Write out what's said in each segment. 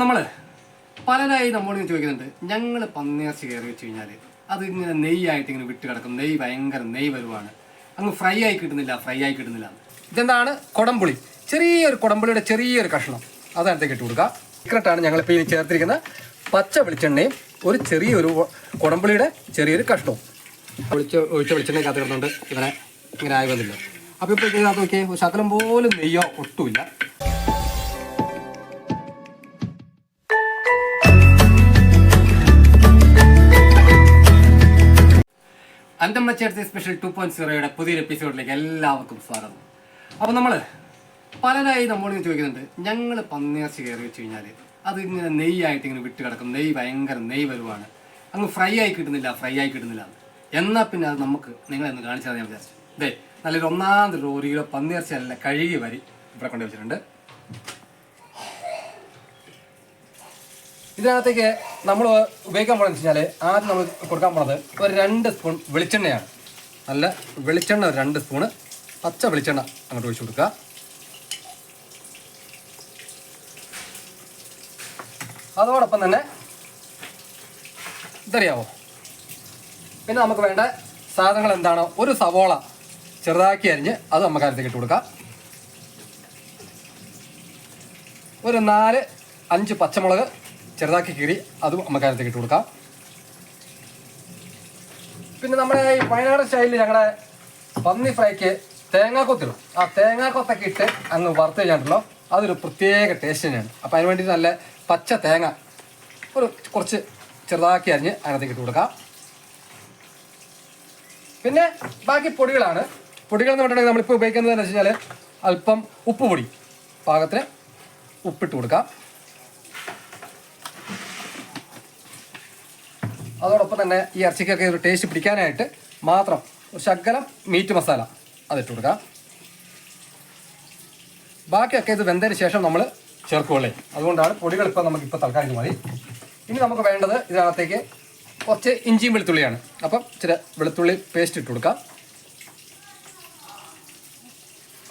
നമ്മൾ പലരായി നമ്മളിങ്ങനെ ചോദിക്കുന്നുണ്ട്. ഞങ്ങൾ പന്നിയിറച്ചി കയറി വെച്ച് കഴിഞ്ഞാൽ അത് ഇങ്ങനെ നെയ്യായിട്ട് ഇങ്ങനെ വിട്ട് കിടക്കും. നെയ്യ് ഭയങ്കര നെയ്യ് വരുവാണ് അങ്ങ് ഫ്രൈ ആയി കിട്ടുന്നില്ല ഫ്രൈ ആയി കിട്ടുന്നില്ല. ഇതെന്താണ്? കുടംപുളി. ചെറിയൊരു കുടംപുളിയുടെ ചെറിയൊരു കഷ്ണം. അതടുത്തേക്ക് ഇട്ട് കൊടുക്കുക സീക്രട്ടാണ് ഞങ്ങളിപ്പോൾ ഇനി ചേർത്തിരിക്കുന്ന പച്ച വെളിച്ചെണ്ണയും ഒരു ചെറിയൊരു കുടംപുളിയുടെ ചെറിയൊരു കഷ്ണവും. ഒഴിച്ച് ഒഴിച്ച വെളിച്ചെണ്ണ കിടന്നുകൊണ്ട് ഇവനെ ഇങ്ങനെ ആയി വന്നില്ല. അപ്പോൾ ഇപ്പോൾ ഇതിനകത്ത് നോക്കിയേ ശകലം പോലും നെയ്യോ ഒട്ടുമില്ല. അന്തമ്മ ചേർത്തി സ്പെഷ്യൽ ടു പോയിന്റ് സീറോയുടെ പുതിയൊരു എപ്പിസോഡിലേക്ക് എല്ലാവർക്കും സ്വാഗതം. അപ്പോൾ നമ്മൾ പലരായി നമ്മളിങ്ങനെ ചോദിക്കുന്നുണ്ട് ഞങ്ങൾ പന്നിയിറച്ചി കയറി വെച്ച് കഴിഞ്ഞാൽ അത് ഇങ്ങനെ നെയ്യായിട്ട് ഇങ്ങനെ വിട്ട് കിടക്കും. നെയ്യ് ഭയങ്കര നെയ്യ് വരുവാണ് അങ്ങ് ഫ്രൈ ആയി കിട്ടുന്നില്ല ഫ്രൈ ആയി കിട്ടുന്നില്ല. എന്നാൽ പിന്നെ അത് നമുക്ക് നിങ്ങളെന്ന് കാണിച്ചാൽ ഞാൻ വിചാരിച്ചു. ഇതേ നല്ലൊരു ഒന്നാം തരം ഒരു കിലോ പന്നിയിറച്ചി അല്ല കഴുകി വരി ഇവിടെ കൊണ്ടുവച്ചിട്ടുണ്ട്. ഇതിനകത്തേക്ക് നമ്മൾ ഉപയോഗിക്കാൻ പോകണമെന്ന് വെച്ച് കഴിഞ്ഞാൽ ആദ്യം നമ്മൾ കൊടുക്കാൻ പോണത് ഒരു രണ്ട് സ്പൂൺ വെളിച്ചെണ്ണയാണ്. നല്ല വെളിച്ചെണ്ണ ഒരു രണ്ട് സ്പൂണ് പച്ച വെളിച്ചെണ്ണ അങ്ങോട്ട് ഒഴിച്ചു കൊടുക്കുക. അതോടൊപ്പം തന്നെ ഇതറിയാവോ? പിന്നെ നമുക്ക് വേണ്ട സാധനങ്ങൾ എന്താണോ ഒരു സവോള ചെറുതാക്കി അരിഞ്ഞ് അത് നമുക്ക് അതിലേക്ക് ഇട്ട് കൊടുക്കാം. ഒരു നാല് അഞ്ച് പച്ചമുളക് ചെറുതാക്കി കീറി അതും നമുക്ക് അതിനകത്തേക്ക് ഇട്ട് കൊടുക്കാം. പിന്നെ നമ്മുടെ ഈ വയനാട് സ്റ്റൈലിൽ ഞങ്ങളുടെ പന്നി ഫ്രൈക്ക് തേങ്ങാക്കൊത്തിടും. ആ തേങ്ങാക്കൊത്തൊക്കെ ഇട്ട് അങ്ങ് വറുത്ത് കഴിഞ്ഞിട്ടുള്ളൂ അതൊരു പ്രത്യേക ടേസ്റ്റ് തന്നെയാണ്. അപ്പോൾ അതിന് വേണ്ടി നല്ല പച്ച തേങ്ങ ഒരു കുറച്ച് ചെറുതാക്കി അരിഞ്ഞ് അതിനകത്തേക്ക് ഇട്ട് കൊടുക്കാം. പിന്നെ ബാക്കി പൊടികളാണ്. പൊടികൾ എന്ന് പറഞ്ഞിട്ടുണ്ടെങ്കിൽ നമ്മളിപ്പോൾ ഉപയോഗിക്കുന്നത് എന്ന് വെച്ച് കഴിഞ്ഞാൽ അല്പം ഉപ്പ് പൊടി പാകത്തിന് ഉപ്പിട്ട് കൊടുക്കാം. അതോടൊപ്പം തന്നെ ഈ ഇറച്ചിക്കൊക്കെ ഒരു ടേസ്റ്റ് പിടിക്കാനായിട്ട് മാത്രം ശകലം മീറ്റ് മസാല അതിട്ട് കൊടുക്കാം. ബാക്കിയൊക്കെ ഇത് വെന്തതിന് ശേഷം നമ്മൾ ചേർക്കുകയുള്ളേ അതുകൊണ്ടാണ് പൊടികൾ ഇപ്പം നമുക്ക് ഇപ്പോൾ തൽക്കാലം മതി. ഇനി നമുക്ക് വേണ്ടത് ഇതിനകത്തേക്ക് കുറച്ച് ഇഞ്ചിയും വെളുത്തുള്ളിയാണ്. അപ്പം ഇച്ചിരി വെളുത്തുള്ളി പേസ്റ്റ് ഇട്ട് കൊടുക്കാം.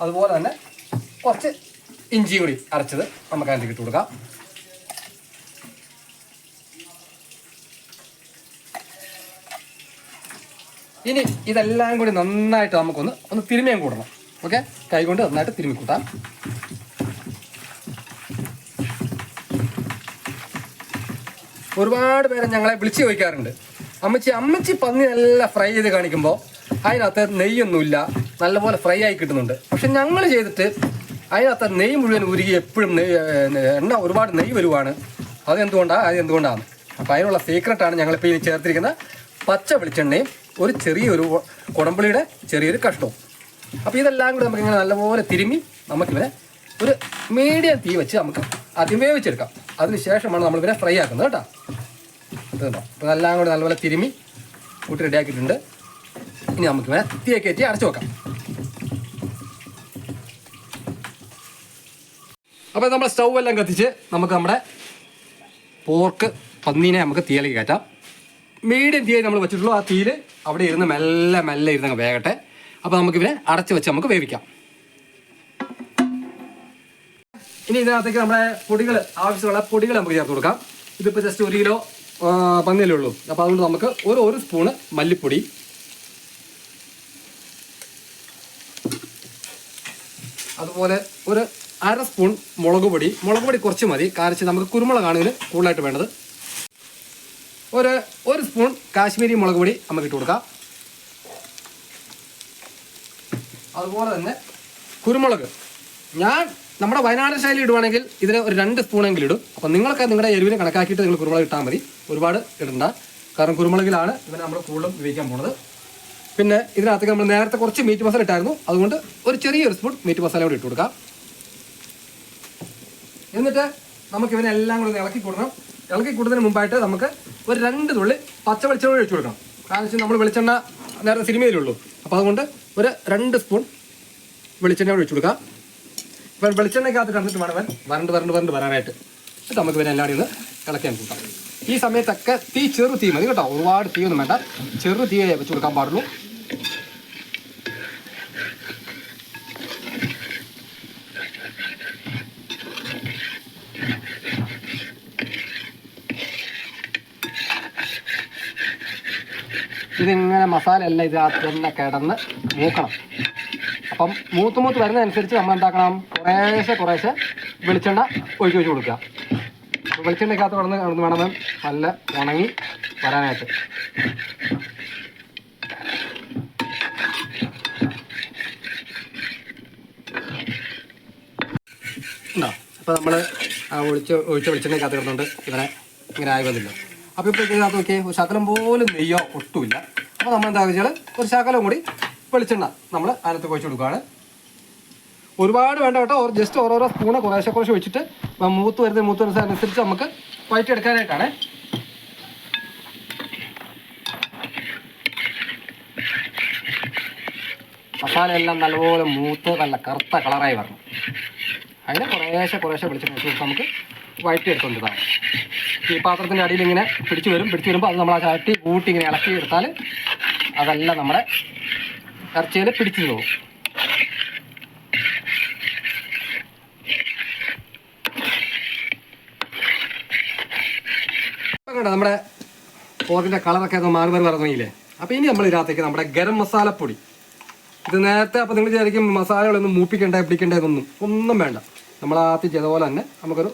അതുപോലെ തന്നെ കുറച്ച് ഇഞ്ചി കൂടി അരച്ചത് നമുക്ക് അതിലേക്ക് ഇട്ട് കൊടുക്കാം. ഇനി ഇതെല്ലാം കൂടി നന്നായിട്ട് നമുക്കൊന്ന് ഒന്ന് തിരുമ്മിയും കൂടണം. ഓക്കെ? കൈ കൊണ്ട് നന്നായിട്ട് തിരുമ്മി കൂട്ടാം. ഒരുപാട് പേരെ ഞങ്ങളെ വിളിച്ചു ചോദിക്കാറുണ്ട്. അമ്മച്ചി അമ്മച്ചി പന്നി നല്ല ഫ്രൈ ചെയ്ത് കാണിക്കുമ്പോൾ അതിനകത്ത് നെയ്യൊന്നുമില്ല. നല്ലപോലെ ഫ്രൈ ആയി കിട്ടുന്നുണ്ട്. പക്ഷെ ഞങ്ങൾ ചെയ്തിട്ട് അതിനകത്ത് നെയ്യ് മുഴുവൻ ഉരുകി എപ്പോഴും എണ്ണ ഒരുപാട് നെയ്യ് വരുവാണ്. അതെന്തുകൊണ്ടാണ് അതെന്തുകൊണ്ടാണ് അപ്പോൾ അതിനുള്ള സീക്രട്ടാണ് ഞങ്ങളിപ്പോൾ ഇനി ചേർത്തിരിക്കുന്ന പച്ച വെളിച്ചെണ്ണയും ഒരു ചെറിയൊരു കുടമ്പുളിയുടെ ചെറിയൊരു കഷ്ണവും. അപ്പോൾ ഇതെല്ലാം കൂടി നമുക്കിങ്ങനെ നല്ലപോലെ തിരുമ്മി നമുക്കിവനെ ഒരു മീഡിയം തീ വെച്ച് നമുക്ക് ആദ്യം വേവിച്ചെടുക്കാം. അതിന് ശേഷമാണ് നമ്മളിവനെ ഫ്രൈ ആക്കുന്നത് കേട്ടോ. ഇത് കണ്ടോ? അപ്പോൾ ഇതെല്ലാം കൂടി നല്ലപോലെ തിരുമ്മി കൂട്ടി റെഡിയാക്കിയിട്ടുണ്ട് ഇനി നമുക്കിവനെ തീയെ കയറ്റി അടച്ചു വെക്കാം. അപ്പോൾ നമ്മൾ സ്റ്റൗ എല്ലാം കത്തിച്ച് നമുക്ക് നമ്മുടെ പോർക്ക് പന്നീനെ നമുക്ക് തീയിലേക്ക് കയറ്റാം. മീഡിയം തീയായി നമ്മൾ വെച്ചിട്ടുള്ളൂ ആ തീയിൽ അവിടെ ഇരുന്ന് മെല്ലെ മെല്ലെ ഇരുന്ന് വേകട്ടെ. അപ്പോൾ നമുക്കിവനെ അടച്ച് വെച്ച് നമുക്ക് വേവിക്കാം. ഇനി ഇതിനകത്തേക്ക് നമ്മുടെ പൊടികൾ ആവശ്യമുള്ള പൊടികൾ നമുക്ക് ചേർത്ത് കൊടുക്കാം. ഇതിപ്പോൾ ജസ്റ്റ് ഒരു കിലോ പന്നിയല്ലേ ഉള്ളൂ. അപ്പോൾ അതുകൊണ്ട് നമുക്ക് ഒരു ഒരു സ്പൂണ് മല്ലിപ്പൊടി. അതുപോലെ ഒരു അര സ്പൂൺ മുളക് പൊടി. മുളക് പൊടി കുറച്ച് മതി. കാരണം നമുക്ക് കുരുമുളകാണ് ഇതിന് കൂടുതലായിട്ട് വേണ്ടത്. ഒരു ഒരു സ്പൂൺ കാശ്മീരി മുളക് പൊടി നമുക്ക് ഇട്ട് കൊടുക്കാം. അതുപോലെ തന്നെ കുരുമുളക്. ഞാൻ നമ്മുടെ വയനാട് ശൈലി ഇടുവാണെങ്കിൽ ഇതിന് ഒരു രണ്ട് സ്പൂണെങ്കിലും ഇടും. അപ്പോൾ നിങ്ങളൊക്കെ നിങ്ങളുടെ എരിവിനെ കണക്കാക്കിയിട്ട് നിങ്ങൾ കുരുമുളക് ഇട്ടാൽ മതി. ഒരുപാട് ഇടണ്ട. കാരണം കുരുമുളകിലാണ് ഇവനെ നമ്മൾ കൂടുതലും ഉപയോഗിക്കാൻ പോണത്. പിന്നെ ഇതിനകത്തേക്ക് നമ്മൾ നേരത്തെ കുറച്ച് മീറ്റ് മസാല ഇട്ടായിരുന്നു. അതുകൊണ്ട് ഒരു ചെറിയൊരു സ്പൂൺ മീറ്റ് മസാല കൂടി ഇട്ട് കൊടുക്കാം. എന്നിട്ട് നമുക്ക് ഇവനെല്ലാം കൂടി ഇളക്കി കൊടുക്കണം. ഇളക്കി കൂടുന്നതിന് മുമ്പായിട്ട് നമുക്ക് ഒരു രണ്ട് തുള്ളി പച്ച വെളിച്ചെണ്ണ ഒഴിച്ചു കൊടുക്കണം. കാരണം വെച്ചാൽ നമ്മൾ വെളിച്ചെണ്ണ നേരത്തെ സിനിമയിലുള്ളൂ. അപ്പോൾ അതുകൊണ്ട് ഒരു രണ്ട് സ്പൂൺ വെളിച്ചെണ്ണ ഒഴിച്ചു കൊടുക്കാം. ഇപ്പം വെളിച്ചെണ്ണയ്ക്കകത്ത് കണ്ടിട്ട് വേണം വരണ്ട് വരണ്ട് വരണ്ട് വരാനായിട്ട്. എന്നിട്ട് നമുക്ക് ഇവരെ എല്ലാവരും ഒന്ന് ഇളക്കാൻ കൂട്ടാം. ഈ സമയത്തൊക്കെ തീ ചെറു തീ മതി കേട്ടോ. ഒരുപാട് തീയൊന്നും വേണ്ട. ചെറു തീയെ വെച്ച് കൊടുക്കാൻ പാടുള്ളൂ. ഇതിങ്ങനെ മസാല എല്ലാം ഇതിനകത്ത് തന്നെ കിടന്ന് മൂക്കണം. അപ്പം മൂത്ത് മൂത്ത് വരുന്നതനുസരിച്ച് നമ്മൾ എന്താക്കണം? കുറേശ്ശെ കുറേശ്ശെ വെളിച്ചെണ്ണ ഒഴിച്ച് ഒഴിച്ച് കൊടുക്കുക. വെളിച്ചെണ്ണയ്ക്കകത്ത് കിടന്ന് കിടന്ന് വേണം നല്ല ഉണങ്ങി വരാനായിട്ട്. ഉണ്ടോ? അപ്പോൾ നമ്മൾ ഒഴിച്ച് ഒഴിച്ച വെളിച്ചെണ്ണയ്ക്കകത്ത് കിടന്നുകൊണ്ട് ഇങ്ങനെ ഇങ്ങനെ ആയി വന്നില്ല അപ്പോൾ ഇപ്പോൾ ഇതിനകത്ത് നോക്കിയേ ശകലം പോലും നെയ്യോ ഒട്ടുമില്ല. അപ്പോൾ നമ്മൾ എന്താ വെച്ചാൽ ഒരു ശകലം കൂടി വെളിച്ചെണ്ണ നമ്മൾ അതിനകത്ത് കുഴച്ച് കൊടുക്കുകയാണ്. ഒരുപാട് വേണ്ട കേട്ടോ. ജസ്റ്റ് ഓരോരോ സ്പൂണ് കുറേശ്ശെ കുറേശ്ശെ വെച്ചിട്ട് മൂത്ത് വരുന്ന മൂത്ത് വരുന്ന അനുസരിച്ച് നമുക്ക് വയറ്റെടുക്കാനായിട്ടാണ് മസാല എല്ലാം നല്ലപോലെ മൂത്ത് നല്ല കറുത്ത കളറായി വരണം. അതിന് കുറേശ്ശെ കുറേശ്ശെ വെളിച്ചെണ്ണ വെച്ച് നമുക്ക് വയറ്റി എടുത്തുകൊണ്ടിരുന്നതാണ് ഈ പാത്രത്തിന്റെ അടിയിൽ ഇങ്ങനെ പിടിച്ചു വരും. പിടിച്ചു വരുമ്പോൾ അത് നമ്മൾ ആ ചട്ടി കൂട്ടി ഇങ്ങനെ ഇളക്കി എടുത്താൽ അതെല്ലാം നമ്മുടെ ഇറച്ചിയിൽ പിടിച്ചു പോകും. കണ്ടോ നമ്മുടെ പോർക്കിന്റെ കളറൊക്കെ ഒന്ന് മാറി മാറി പറഞ്ഞില്ലേ അപ്പോൾ ഇനി നമ്മൾ ഇതിനകത്തേക്ക് നമ്മുടെ ഗരം മസാലപ്പൊടി ഇത് നേരത്തെ അപ്പൊ നിങ്ങൾ വിചാരിക്കും മസാലകളൊന്നും മൂപ്പിക്കണ്ടേ പിടിക്കണ്ടേന്നൊന്നും ഒന്നും വേണ്ട. നമ്മൾ ആദ്യം ചെയ്ത പോലെ തന്നെ നമുക്കൊരു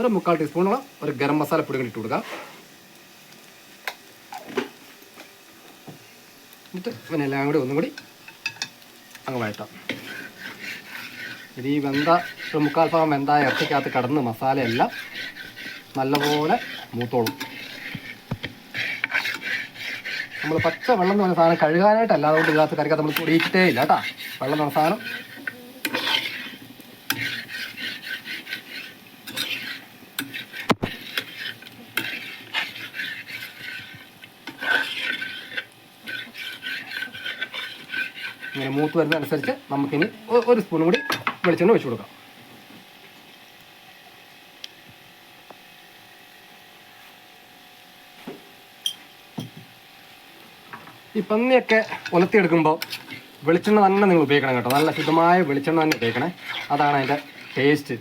ഒരു മുക്കാൽ ടീസ്പൂണോളം ഒരു ഗരം മസാലപ്പൊടി കൂടി ഇട്ട് കൊടുക്കാം. എന്നിട്ട് പിന്നെ എല്ലാം കൂടി ഒന്നും കൂടി അങ്ങ് വഴട്ടാം ഇത് ഈ വെന്ത ഒരു മുക്കാൽ ഭാഗം വെന്ത ഇറച്ചിക്കകത്ത് കടന്ന് മസാലയെല്ലാം നല്ലപോലെ മൂത്തോളും. നമ്മൾ പച്ച വെള്ളം എന്ന് പറഞ്ഞ സാധനം കഴുകാനായിട്ടല്ല അതുകൊണ്ട് ഇതിനകത്ത് കറിക്കകത്ത് നമ്മൾ കുടിയിട്ടേ ഇല്ല കേട്ടാ. വെള്ളം എന്ന് പറഞ്ഞ സാധനം ഇങ്ങനെ മൂത്ത് വരുന്നതനുസരിച്ച് നമുക്കിനി ഒരു സ്പൂൺ കൂടി വെളിച്ചെണ്ണ ഒഴിച്ചു കൊടുക്കാം. ഈ പന്നിയൊക്കെ ഉലത്തിയെടുക്കുമ്പോൾ വെളിച്ചെണ്ണ തന്നെ നിങ്ങൾ ഉപയോഗിക്കണം കേട്ടോ. നല്ല ശുദ്ധമായ വെളിച്ചെണ്ണ തന്നെ ഉപയോഗിക്കണേ. അതാണ് അതിന്റെ ടേസ്റ്റ്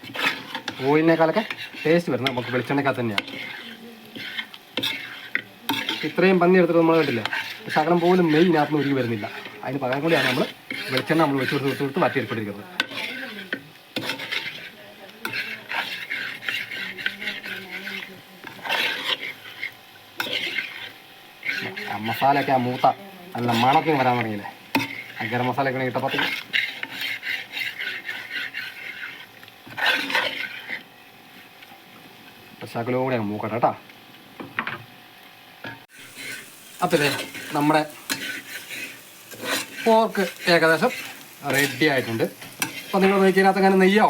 ഓയിലിനേക്കാളൊക്കെ ടേസ്റ്റ് വരുന്നത് നമുക്ക് വെളിച്ചെണ്ണക്കകത്ത് തന്നെയാണ് ഇത്രയും പന്നി എടുത്തിട്ട് നമ്മൾ കണ്ടില്ല? ശകലം പോലും മെയിൻ ഇതിനകത്ത് ഒരുക്കി വരുന്നില്ല. അതിന് പകരം കൂടിയാണ് നമ്മൾ വെളിച്ചെണ്ണ നമ്മൾ വെച്ച് കൊടുത്ത് കൊടുത്ത് ആ മസാലയൊക്കെ ആ മൂത്ത നല്ല മണത്തിന് വരാൻ തുടങ്ങിയില്ലേ? ആ ഗരം മസാലയൊക്കെ ഇട്ടപ്പത്തേക്ക് ശകലവും കൂടെ മൂക്കട്ടെ കേട്ടോ. അപ്പം നമ്മുടെ പോർക്ക് ഏകദേശം റെഡി ആയിട്ടുണ്ട്. അപ്പോൾ നിങ്ങൾ നോക്കിയതിനകത്ത് അങ്ങനെ നെയ്യോ?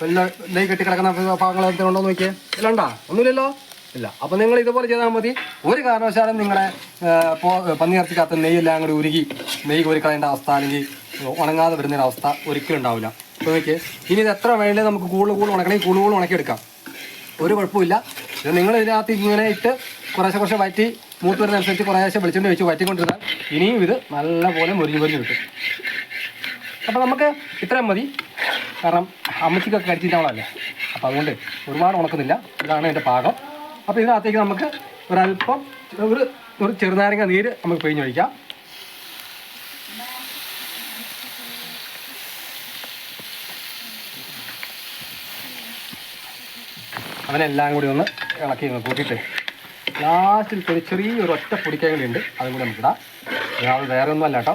വല്ല നെയ്യ് കെട്ടി കിടക്കുന്ന ഭാഗങ്ങൾ എന്തെങ്കിലും നോക്കിയേ? ഇല്ല ഉണ്ടോ? ഒന്നുമില്ലല്ലോ? ഇല്ല. അപ്പം നിങ്ങൾ ഇതുപോലെ ചെയ്താൽ മതി. ഒരു കാരണവശാലും നിങ്ങളുടെ പന്നിയിറച്ചിക്കകത്ത് നെയ്യെല്ലാം കൂടി ഉരുകി നെയ്യ് കോരി കളയേണ്ട അവസ്ഥ അല്ലെങ്കിൽ ഉണങ്ങാതെ വരുന്നൊരു അവസ്ഥ ഒരിക്കലും ഉണ്ടാവില്ല. അപ്പോൾ നോക്കിയേ ഇനി ഇത് എത്ര വേണേലും നമുക്ക് കൂടുതൽ കൂടുതൽ ഉണക്കണമെങ്കിൽ കൂടുതൽ കൂടുതൽ ഉണക്കിയെടുക്കാം. ഒരു കുഴപ്പമില്ല ഇത് നിങ്ങൾ ഇതിനകത്ത് ഇങ്ങനെ ഇട്ട് കുറേശ്ശെ കുറച്ച് വറ്റി മൂത്ത് വരുന്നതനുസരിച്ച് കുറേശ്ശെ വെളിച്ചെണ്ണ വെച്ച് വറ്റിക്കൊണ്ടിരുന്നാൽ ഇനിയും ഇത് നല്ലപോലെ മുരിഞ്ഞ് മുരിഞ്ഞ് കിട്ടും. അപ്പോൾ നമുക്ക് ഇത്രയും മതി. കാരണം അമ്മച്ചിക്കൊക്കെ കടിച്ചിട്ടാവളല്ലേ അപ്പോൾ അതുകൊണ്ട് ഒരുപാട് ഉണക്കുന്നില്ല. ഇതാണ് എന്റെ പാകം. അപ്പോൾ ഇതിനകത്തേക്ക് നമുക്ക് ഒരല്പം ഒരു ഒരു ചെറുനാരങ്ങ നീര് നമുക്ക് പിഴിഞ്ഞൊഴിക്കാം അവനെല്ലാം കൂടി ഒന്ന് ഇളക്കി കൂട്ടിയിട്ട് ലാസ്റ്റിൽ ചെറിയൊരു ഒറ്റ പൊടിക്കാൻ കൂടി ഉണ്ട്. അതും കൂടി നമുക്ക് അത് വേറെ ഒന്നും അല്ല കേട്ടോ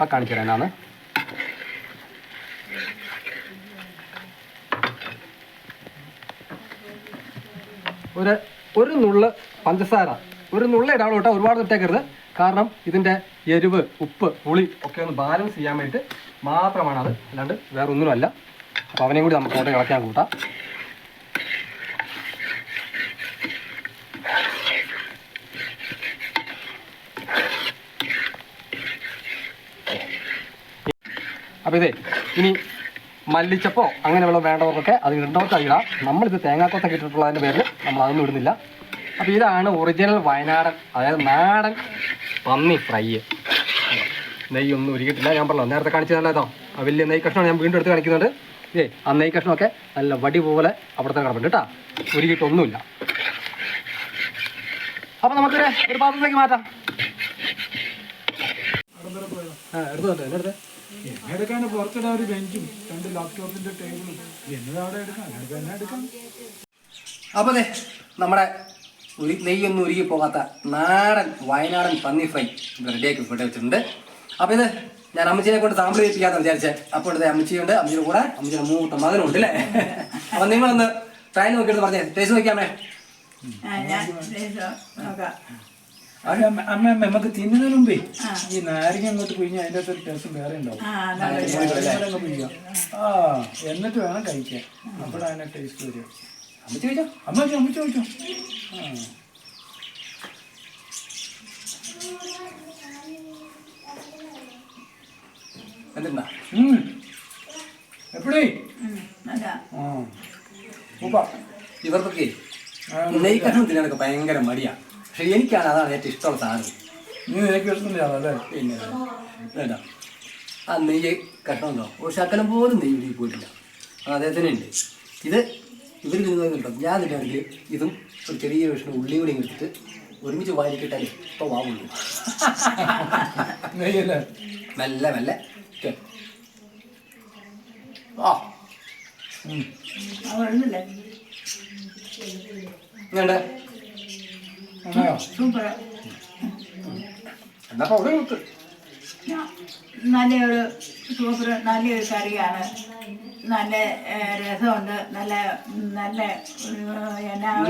ആ കാണിച്ചു ഒരു ഒരു നുള്ള് പഞ്ചസാര. ഒരു നുള്ള ഇടാവുള്ളൂ കേട്ടോ ഒരുപാട് ഇട്ടേക്കരുത്. കാരണം ഇതിന്റെ എരിവ് ഉപ്പ് പുളി ഒക്കെ ഒന്ന് ബാലൻസ് ചെയ്യാൻ വേണ്ടിയിട്ട് മാത്രമാണ് അത് അല്ലാണ്ട് വേറെ ഒന്നുമല്ല അപ്പോൾ അവനെയും കൂടി നമുക്ക് അവിടെ ഇളക്കാൻ കൂട്ടാം. അപ്പോൾ ഇതേ ഇനി മല്ലിച്ചപ്പോ അങ്ങനെയുള്ള വേണ്ടവർക്കൊക്കെ അത് ഇടേണ്ടവർക്ക് അത് ഇടാം നമ്മളിത് തേങ്ങാക്കൊത്തൊക്കെ ഇട്ടിട്ടുള്ളതിന്റെ പേരിൽ നമ്മൾ അതൊന്നും ഇടുന്നില്ല. അപ്പോൾ ഇതാണ് ഒറിജിനൽ വയനാടൻ അതായത് നാടൻ പന്നി ഫ്രൈ. നെയ്യൊന്നും ഉരുകിയിട്ടില്ല. ഞാൻ പറഞ്ഞല്ലോ നേരത്തെ കാണിച്ചു കേട്ടോ ആ വലിയ നെയ് കഷ്ണം ഞാൻ വീണ്ടും എടുത്ത് കാണിക്കുന്നുണ്ട്. ഏ ആ നെയ് കഷ്ണമൊക്കെ നല്ല വടി പോലെ അവിടെ തന്നെ കിടപ്പുണ്ട് കേട്ടോ. ഉരുകിയിട്ടൊന്നുമില്ല. അപ്പൊ നമുക്കൊരു ഒരു പാത്രത്തിലേക്ക് മാറ്റാം. എടുത്തോട്ടെ എന്നെടുത്തേ എടുക്കാൻ പുറത്തിടാൻ ഒരു ബെഞ്ചും രണ്ട് ലാപ്ടോപ്പിന്റെ ടേബിളും. എന്നത് അവിടെ എടുക്കാം അങ്ങനെ തന്നെ എടുക്കാം? അപ്പൊ അതെ നമ്മുടെ ഉരി നെയ്യൊന്നും ഉരുകി പോകാത്ത നാടൻ വയനാടൻ പന്നി ഫ്രൈ റെഡിയാക്കി ഇവിടെ വെച്ചിട്ടുണ്ട്. അപ്പൊ ഇത് ഞാൻ അമ്മച്ചിനെ കൊണ്ട് സാമ്പിൾ ചെയ്യിപ്പിക്കാന്ന് വിചാരിച്ചേ. അപ്പോൾ ഇവിടുത്തെ അമ്മച്ചിയുണ്ട് അമ്മച്ചിയുടെ കൂടെ അമ്മച്ചിയുടെ മൂത്ത മകനുണ്ട് അല്ലേ? അപ്പൊ നിങ്ങളൊന്ന് ട്രൈ നോക്കിയിട്ട് പറഞ്ഞേ. ടേസ്റ്റ് നോക്കിയാമേ ഞാൻ. അത് അമ്മ അമ്മ അമ്മ നമുക്ക് തിന്നുന്നതിന് മുമ്പേ ഈ നാരങ്ങ അങ്ങോട്ട് പിഴിഞ്ഞാൽ അതിന്റെ അകത്തൊരു ടേസ്റ്റ് വേറെ ഉണ്ടാവും. പിഴിയാം. ആ എന്നിട്ട് വേണം കഴിക്കാൻ. അപ്പോഴാണ് ടേസ്റ്റ് വരിക. അമ്മ ചോദിച്ചോ? അമ്മ ചോദിച്ചോ, അമ്മ ചോദിച്ചോ? ആ. ഉം. എപ്പടി? ആ. ഉപ്പ. ഇവർക്കൊക്കെ നെയ്ക്കണം തിന്നാനൊക്കെ ഭയങ്കര മടിയാ. പക്ഷെ എനിക്കാണ് അതാണ് ഏറ്റവും ഇഷ്ടമുള്ള സാധനം. നീ നിനക്ക് ഇഷ്ടമില്ലാതല്ലേ പിന്നെ വേണ്ട. ആ നെയ്യ് കഷ്ണമുണ്ടോ ഒരു ശക്കലം പോലും നെയ്യ് ഉരുകി പോയിട്ടില്ല. അത് അദ്ദേഹത്തിന് ഉണ്ട്. ഇത് ഇവർ തിന്നുന്നത് കേട്ടോ ഞാൻ തിന്നാണെങ്കിൽ ഇതും ഒരു ചെറിയ കഷ്ണം ഉള്ളിയും കൂടി എടുത്തിട്ട് ഒരുമിച്ച് വാരിക്കിട്ടാൽ ഇപ്പോൾ വാവുള്ളൂ. നെയ്യല്ലേ മെല്ലെ മെല്ലെ. ആ. ഉം. സൂപ്പർ കൊടുത്ത് നല്ലൊരു സൂപ്പർ നല്ലൊരു കറിയാണ്. നല്ല രസമുണ്ട്. നല്ല നല്ല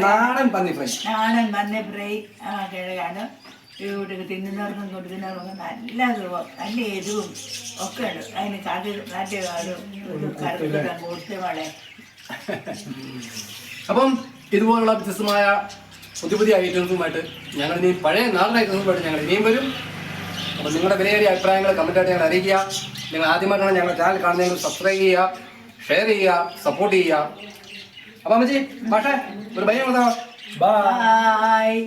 നാടൻ പന്നി ഫ്രൈ. നാടൻ മഞ്ഞ ഫ്രൈ കിഴകാണ് ഇവിടെ തിന്നുന്നവർക്കും കൊടുക്കുന്നവർക്കും നല്ല നല്ല എരിവും ഒക്കെ ഉണ്ട്. അതിന് കറി നല്ല ഒരു ഒരു കറുത്ത കൂട്ടുകളെ അപ്പം ഇതുപോലുള്ള വ്യത്യസ്തമായ പുതിയ പുതിയ ഐറ്റംസുമായിട്ട് ഞങ്ങൾ ഇനി പഴയ നാടൻ ഐറ്റംസുമായിട്ട് ഞങ്ങൾ ഇനിയും വരും. അപ്പോൾ നിങ്ങളുടെ വിലയേറിയ അഭിപ്രായങ്ങൾ കമന്റായിട്ട് ഞങ്ങൾ അറിയിക്കുക. നിങ്ങൾ ആദ്യമായിട്ടാണ് ഞങ്ങളുടെ ചാനൽ കാണുന്നതെങ്കിൽ സബ്സ്ക്രൈബ് ചെയ്യുക ഷെയർ ചെയ്യുക സപ്പോർട്ട് ചെയ്യുക. അപ്പം അമ്മച്ചി പക്ഷേ ഒരു ബൈ ബായ്